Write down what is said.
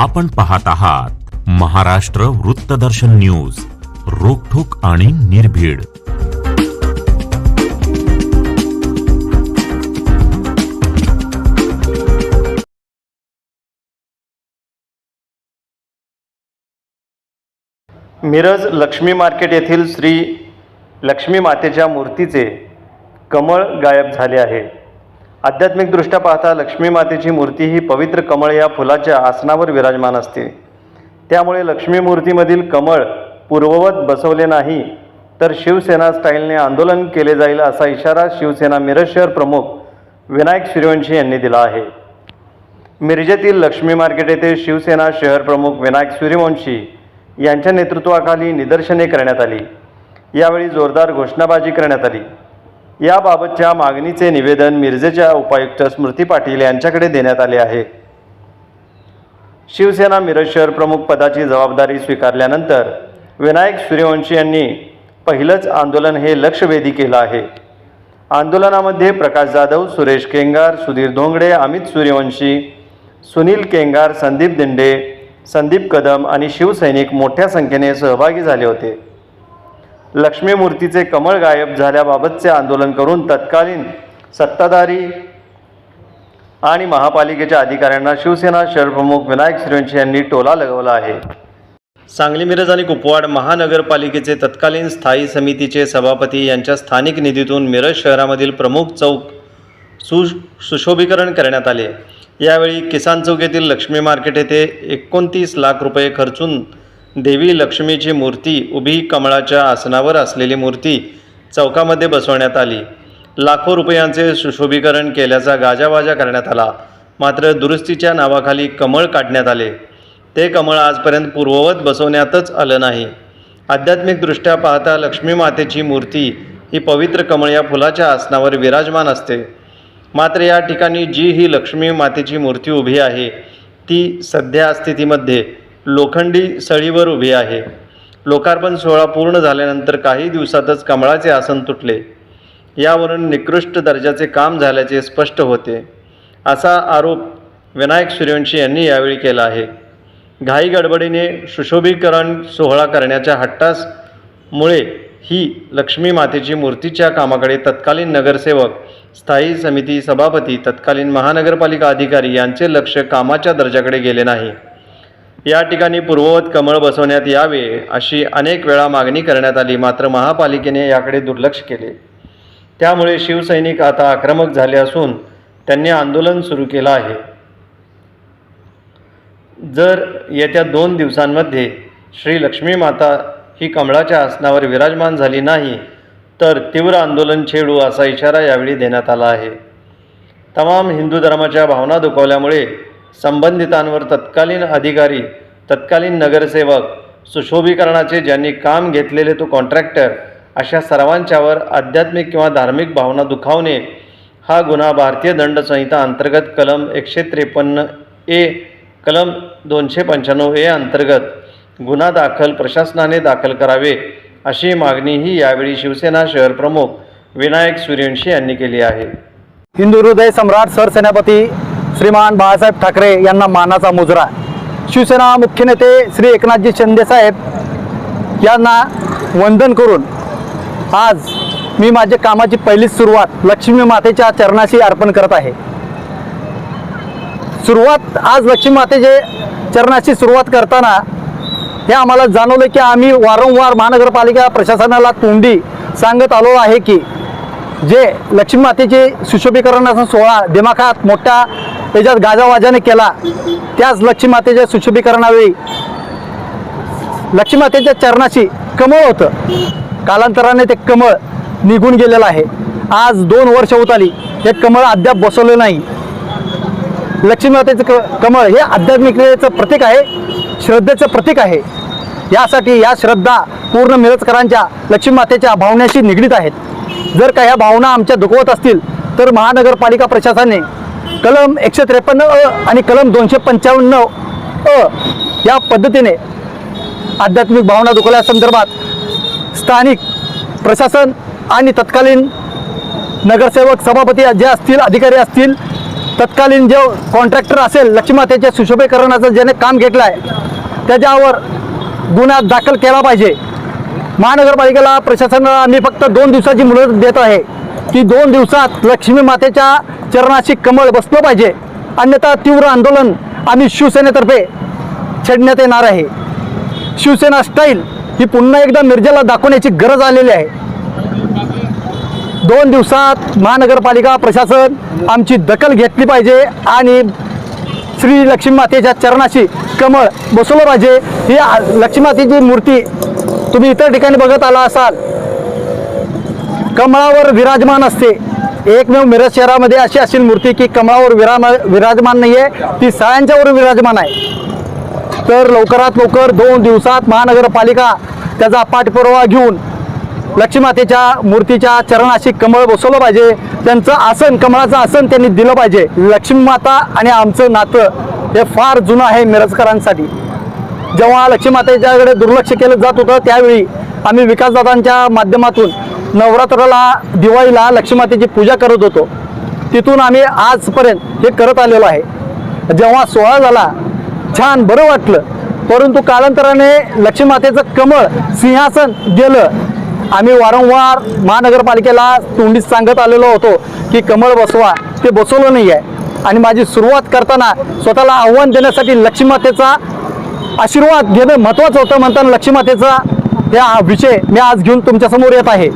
आपण पाहत आहात महाराष्ट्र वृत्तदर्शन न्यूज रोखोक आणि निर्भीड. मिरज लक्ष्मी मार्केट येथील श्री लक्ष्मी मातेच्या मूर्तीचे कमळ गायब झाले आहे. आध्यात्मिकदृष्ट्या पाहता लक्ष्मी मातेची मूर्ती ही पवित्र कमळ या फुलाच्या आसनावर विराजमान असते. त्यामुळे लक्ष्मी मूर्तीमधील कमळ पूर्ववत बसवले नाही तर शिवसेना स्टाईलने आंदोलन केले जाईल असा इशारा शिवसेना मिरज शहर प्रमुख विनायक सूर्यवंशी यांनी दिला आहे. मिरजेतील लक्ष्मी मार्केट येथे शिवसेना शहर प्रमुख विनायक सूर्यवंशी यांच्या नेतृत्वाखाली निदर्शने करण्यात आली. यावेळी जोरदार घोषणाबाजी करण्यात आली. याबाबतच्या मागणीचे निवेदन मिरजेच्या उपायुक्त स्मृती पाटील यांच्याकडे देण्यात आले आहे. शिवसेना मिरज शहर प्रमुख पदाची जबाबदारी स्वीकारल्यानंतर विनायक सूर्यवंशी यांनी पहिलंच आंदोलन हे लक्षवेधी केलं आहे. आंदोलनामध्ये प्रकाश जाधव सुरेश केंगार सुधीर धोंगडे अमित सूर्यवंशी सुनील केंगार संदीप दिंडे संदीप कदम आणि शिवसैनिक मोठ्या संख्येने सहभागी झाले होते. लक्ष्मी मूर्तीचे कमळ गायब झाल्याबाबतचे आंदोलन करून तत्कालीन सत्ताधारी आणि महापालिकेच्या अधिकाऱ्यांना शिवसेना शहरप्रमुख विनायक सूर्यवंशी यांनी टोला लगवला आहे. सांगली मिरज आणि कुपवाड महानगरपालिकेचे तत्कालीन स्थायी समितीचे सभापती यांच्या स्थानिक निधीतून मिरज शहरामधील प्रमुख चौक सु सुशोभीकरण करण्यात आले. यावेळी किसान चौक येथील लक्ष्मी मार्केट येथे एकोणतीस लाख रुपये खर्चून देवी लक्ष्मीची मूर्ती उभी कमळाच्या आसनावर असलेली मूर्ती चौकामध्ये बसवण्यात आली. लाखो रुपयांचे सुशोभीकरण केल्याचा गाजावाजा करण्यात आला. मात्र दुरुस्तीच्या नावाखाली कमळ काढण्यात आले. ते कमळ आजपर्यंत पूर्ववत बसवण्यातच आलं नाही. आध्यात्मिकदृष्ट्या पाहता लक्ष्मी मातेची मूर्ती ही पवित्र कमळ या फुलाच्या आसनावर विराजमान असते. मात्र या ठिकाणी जी ही लक्ष्मी मातेची मूर्ती उभी आहे ती सध्या स्थितीमध्ये लोखंडी सळीवर उभी आहे. लोकार्पण सोहळा पूर्ण झाल्यानंतर काही दिवसातच कमळाचे आसन तुटले. यावरून निकृष्ट दर्जाचे काम झाल्याचे स्पष्ट होते. असा आरोप विनायक सूर्यवंशी यांनी यावेळी केला आहे. घाई गडबडीने सुशोभीकरण सोहळा करण्याच्या हट्टासमुळे ही लक्ष्मी मातेची मूर्तीच्या कामाकडे तत्कालीन नगरसेवक स्थायी समिती सभापती तत्कालीन महानगरपालिका अधिकारी यांचे लक्ष कामाच्या दर्जाकडे गेले नाही. या ठिकाणी पूर्ववत कमळ बसवण्यात यावे अशी अनेक वेळा मागणी करण्यात आली. मात्र महापालिकेने याकडे दुर्लक्ष केले. त्यामुळे शिवसैनिक आता आक्रमक झाले असून त्यांनी आंदोलन सुरू केलं आहे. जर येत्या दोन दिवसांमध्ये श्री लक्ष्मी माता ही कमळाच्या आसनावर विराजमान झाली नाही तर तीव्र आंदोलन छेडू असा इशारा यावेळी देण्यात आला आहे. तमाम हिंदू धर्माच्या भावना दुखावल्यामुळे संबंधितांवर तत्कालीन अधिकारी तत्कालीन नगरसेवक सुशोभीकरणाचे ज्यांनी काम घेतलेले तो कॉन्ट्रॅक्टर अशा सर्वांच्यावर आध्यात्मिक किंवा धार्मिक भावना दुखावणे हा गुन्हा भारतीय दंड संहिता अंतर्गत कलम एकशे त्रेपन्न ए कलम दोनशे पंच्याण्णव ए अंतर्गत गुन्हा दाखल प्रशासनाने दाखल करावे अशी मागणीही यावेळी शिवसेना शहर प्रमुख विनायक सूर्यवंशी यांनी केली आहे. हिंदू हृदय सम्राट सरसेनापती श्रीमान बाळासाहेब ठाकरे यांना मानाचा मुजरा. शिवसेना मुख्य नेते श्री एकनाथजी शिंदेसाहेब यांना वंदन करून आज मी माझ्या कामाची पहिलीच सुरुवात लक्ष्मी मातेच्या चरणाशी अर्पण करत आहे. सुरुवात आज लक्ष्मी मातेचे चरणाशी सुरुवात करताना हे आम्हाला जाणवलं की आम्ही वारंवार महानगरपालिका प्रशासनाला तोंडी सांगत आलो आहे की जे लक्ष्मी मातेचे सुशोभीकरणाचा सोहळा दिमाखात मोठ्या याच्यात गाजावाजाने केला त्याच लक्ष्मी मातेच्या सुशोभीकरणावेळी लक्ष्मी मातेच्या चरणाशी कमळ होतं. कालांतराने ते कमळ निघून गेलेलं आहे. आज दोन वर्ष होत आली हे कमळ अद्याप बसवलं नाही. लक्ष्मी मातेचं क कमळ हे आध्यात्मिकतेचं प्रतीक आहे श्रद्धेचं प्रतीक आहे. यासाठी या श्रद्धा पूर्ण मिरजकरांच्या लक्ष्मी मातेच्या भावनेशी निगडीत आहेत. जर का ह्या भावना आमच्या दुखवत असतील तर महानगरपालिका प्रशासनाने कलम एकशे त्रेपन्न अ आणि कलम दोनशे पंचावन्न अ या पद्धतीने आध्यात्मिक भावना दुखवल्यासंदर्भात स्थानिक प्रशासन आणि तत्कालीन नगरसेवक सभापती जे असतील अधिकारी असतील तत्कालीन जो कॉन्ट्रॅक्टर असेल लक्ष्मीमातेच्या सुशोभीकरणाचं ज्याने काम घेतलं आहे त्याच्यावर गुन्हा दाखल केला पाहिजे. महानगरपालिकेला प्रशासनाला आम्ही फक्त दोन दिवसाची मुदत देत आहे. की दोन दिवसात लक्ष्मी मातेच्या चरणाशी कमळ बसलं पाहिजे. अन्यथा तीव्र आंदोलन आम्ही शिवसेनेतर्फे छेडण्यात येणार आहे. शिवसेना स्टाईल ही पुन्हा एकदा मिरजेला दाखवण्याची गरज आलेली आहे. दोन दिवसात महानगरपालिका प्रशासन आमची दखल घेतली पाहिजे आणि श्री लक्ष्मी मातेच्या चरणाशी कमळ बसवलं पाहिजे. ही लक्ष्मी मातेची मूर्ती तुम्ही इतर ठिकाणी बघत आला असाल कमळावर विराजमान असते. एकमेव मिरज शहरामध्ये अशी असेल मूर्ती की कमळावर विराम विराजमान नाही आहे ती सायांच्यावर विराजमान आहे. तर लवकरात लवकर दोन दिवसात महानगरपालिका त्याचा पाठपुरावा घेऊन लक्ष्मीमातेच्या मूर्तीच्या चरणाशी कमळ बसवलं पाहिजे. त्यांचं आसन कमळाचं आसन त्यांनी दिलं पाहिजे. लक्ष्मी माता आणि आमचं नातं हे फार जुनं आहे मिरजकरांसाठी. जेव्हा लक्ष्मीमातेच्याकडे दुर्लक्ष केलं जात होतं त्यावेळी आम्ही विकासदादांच्या माध्यमातून नवरात्राला दिवाळीला लक्ष्मीमातेची पूजा करत होतो. तिथून आम्ही आजपर्यंत हे करत आलेलो आहे. जेव्हा सोहळा झाला छान बरं वाटलं. परंतु कालांतराने लक्ष्मीमातेचं कमळ सिंहासन गेलं. आम्ही वारंवार महानगरपालिकेला तोंडीत सांगत आलेलो होतो की कमळ बसवा ते बसवलं नाही आहे आणि माझी सुरुवात करताना स्वतःला आव्हान देण्यासाठी लक्ष्मीमातेचा आशीर्वाद घेणं महत्त्वाचं होतं म्हणताना लक्ष्मीमातेचा त्या विषय मी आज घेऊन तुमच्यासमोर येत आहे.